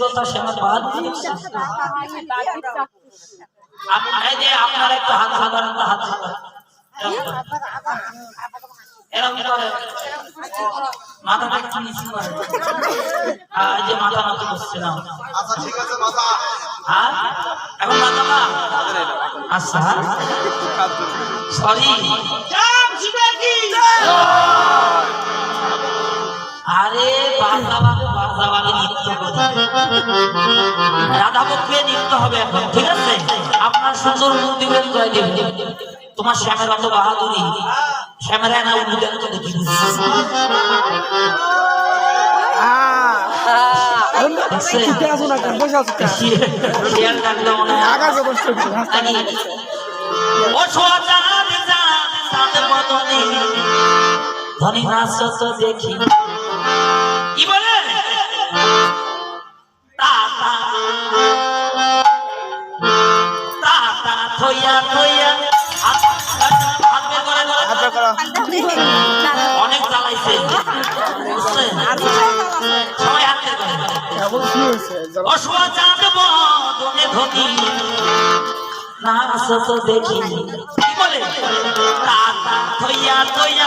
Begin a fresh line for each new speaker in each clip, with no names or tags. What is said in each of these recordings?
কথা বাদ যে আপনার একটা হাত সাধারণ হাত সাধারণ এরকম করে। মাথাটা একটু নিচু করে। আর এই যে মাথা নত করছে না।
আচ্ছা ঠিক আছে মাথা
হ্যাঁ এখন মাথা না আচ্ছা সরি আরে বাজা বাজে বাজা বাজে নৃত্য করে রাধা পক্ষে নৃত্য হবে এখন ঠিক আছে? আপনার সুন্দর মুখ দিবেন তোমার শ্যামের অত বাহাদুরি। শ্যামের না উঠবেন তো দেখি ধনী নাচ দেখি। কি বলে? তাতা তাতা থইয়া থইয়া। অনেক বুঝছেন? সবাই হাত করে। করে। ও বদনে ধনী। নাচ তো দেখি। কি বলে? তাতা থইয়া থইয়া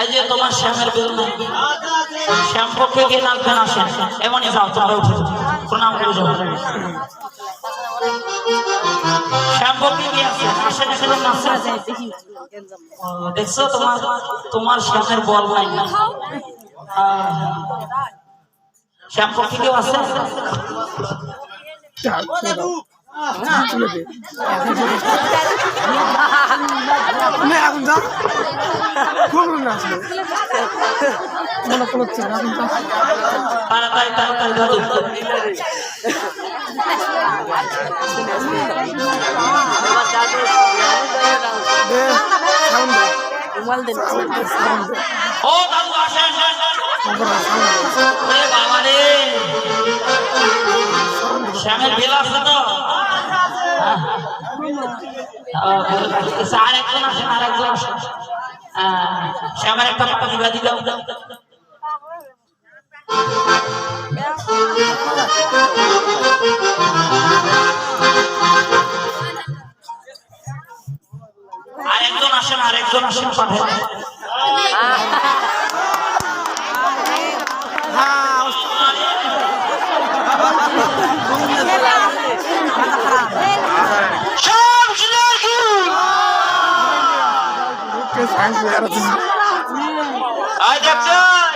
এই তোমার শ্যামের বেল নাই শ্যাম পক্ষে গিয়ে নাচবেন আসেন এমনই যাও, তোমরা উঠে, প্রণাম দেখছ তোমার তোমার শ্যামের বল নাই। শ্যাম পক্ষে কেউ আছে
না এখন যা কোন না আসলে পড়ছে না এখন যা
তাড়াতাড়ি তাড়াতাড়ি ধরো
দে সাউন্ড
ও দাদু আসেন। শ্যামের বেল আছে তো। আর একজন আসেন আর একজন আসেন শ্যামের একটা পাতা দিবা দিলাম আর একজন আসেন আর একজন আসেন পাঠান
কে সাইন্স এর আছে
আই দেখছ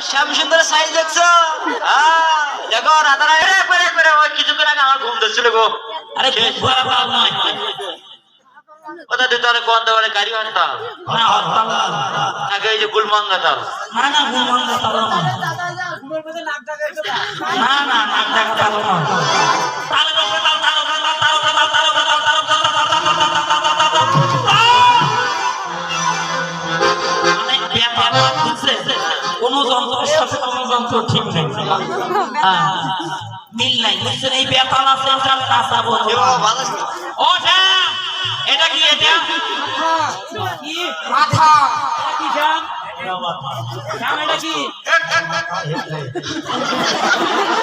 শ্যাম সুন্দর সাইজ দেখছ? হ্যাঁ দেখো রাধারা একবার একবার ওই কিছুক্ষণ আগে আমার ঘুম ধরছিল গো।
আরে খুব বড় বাবা নয়
ওটা দিতে অনেক কোন দেওয়ারে গাড়ি আনতাম
না হরতাল না।
আগে এই যে গুলমাঙ্গা তার
না না ঘুমানো তালো না। না না নাক ডাকা তালো না। বুঝছে কোন যন্ত্রের সাথে কোন যন্ত্র ঠিক নেই। হ্যাঁ। মিল নাই। বুঝছেন? এই ব্যাপার আছে এটা শ্যাম এটা? কি? এটা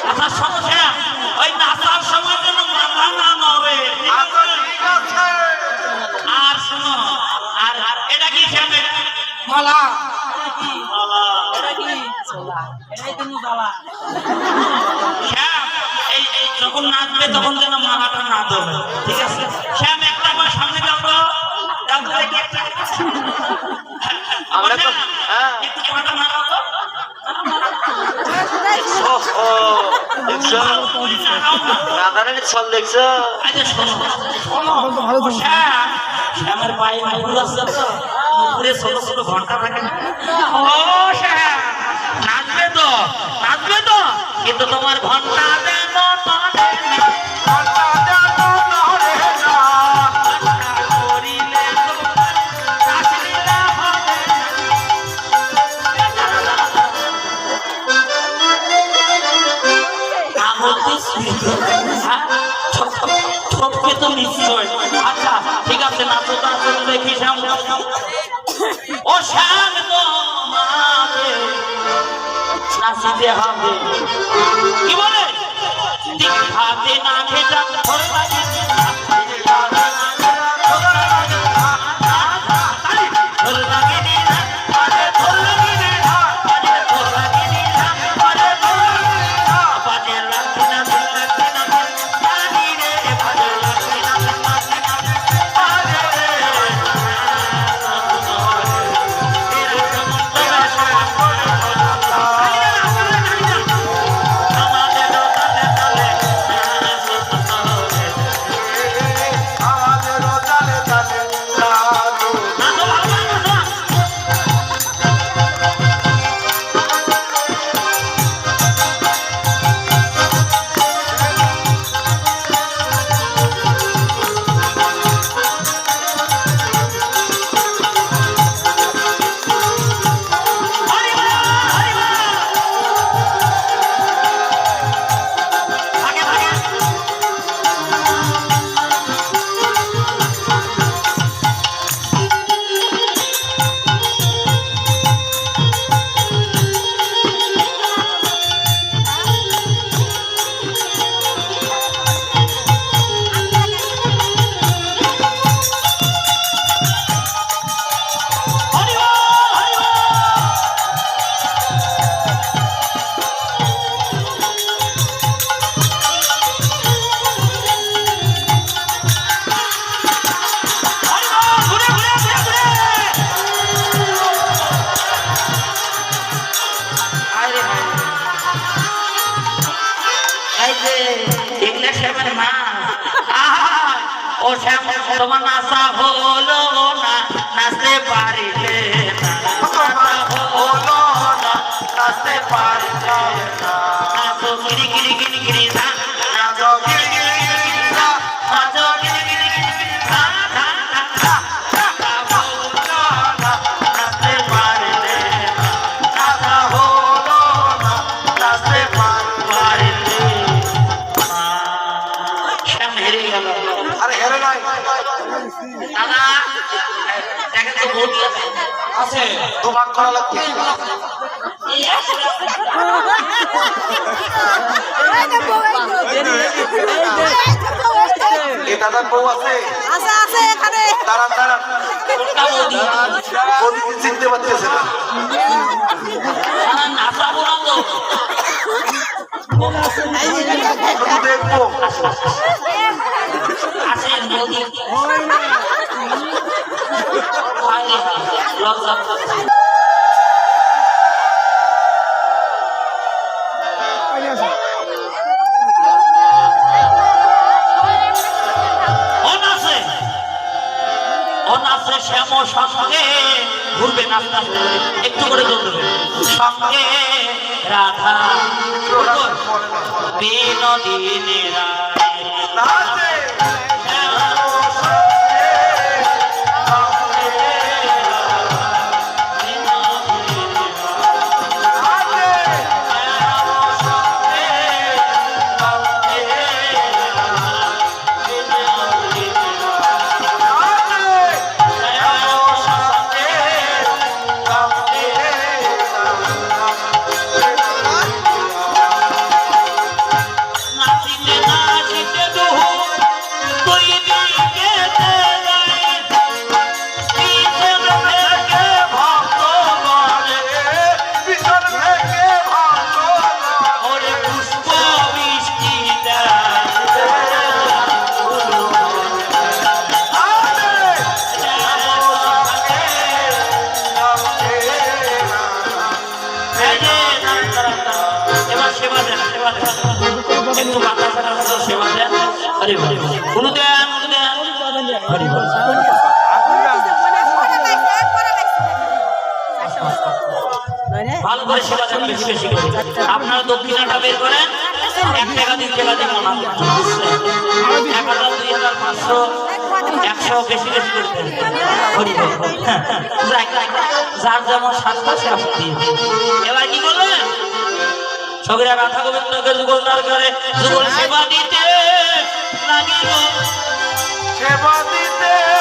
আচ্ছা শোনো শ্যাম ওই নাচার সময় যেন মাথা না নড়ে। ঠিক আর শোনো আর আর এটা কি শ্যাম এটা?
মালা
শ্যাম এই এই যখন নাচবে তখন যেন মালাটা না ধরে ঠিক আছে? শ্যাম একটা আমার সামনে যাও তো।
আমরা তো হ্যাঁ।
একটু তো।
রাধারানীর ছল দেখছ?
আচ্ছা শ্যামের পায়ে আছে তো। ছোট ছোট ঘণ্টা থাকে ও শ্যাম নাচবে তো নাচবে তো কিন্তু তোমার ঘণ্টা যেন নড়ে না ঘণ্টা যেন নড়ে না ঘণ্টা করিলে তোমার নাচলিলে হবে না। আমলতে স্মৃতি হ্যাঁ ঠকবে তো নিশ্চয়। আচ্ছা ঠিক আছে নাচো নাচো দেখি শ্যাম। ও শ্যাম নাচিতে হবে তোমার নাচা হলো না নাচতে পারিলে না। হলো না নাচতে পারিলে না। না আছে
দু ভাগ করা লাগবে। এ দাদার বউ আছে।
আছে আছে এখানে
দাঁড়ান। দাঁড়ান চিনতে পারতেছে না।
বলা তো
শুধু দেখব।
অনাসে শ্যাম সঙ্গে ঘুরবে নাচতে আস্তে একটু করে দৌড়বে সঙ্গে রাধা বিনোদিনী রায়। হরি বল দেন দেন হরি বল ভালো করে সেবা দেন। আপনারা দক্ষিণাটা বের এক টাকা হবে এক হাজার দুই হাজার পাঁচশো একশো বেশি বেশি দেন। হরি বল যাক, যাক, যার যেমন সাতটা সে আপনি এবার কি রাধা গোবিন্দকে যুগল তার যুগল সেবা দিতে
সেবা দিতে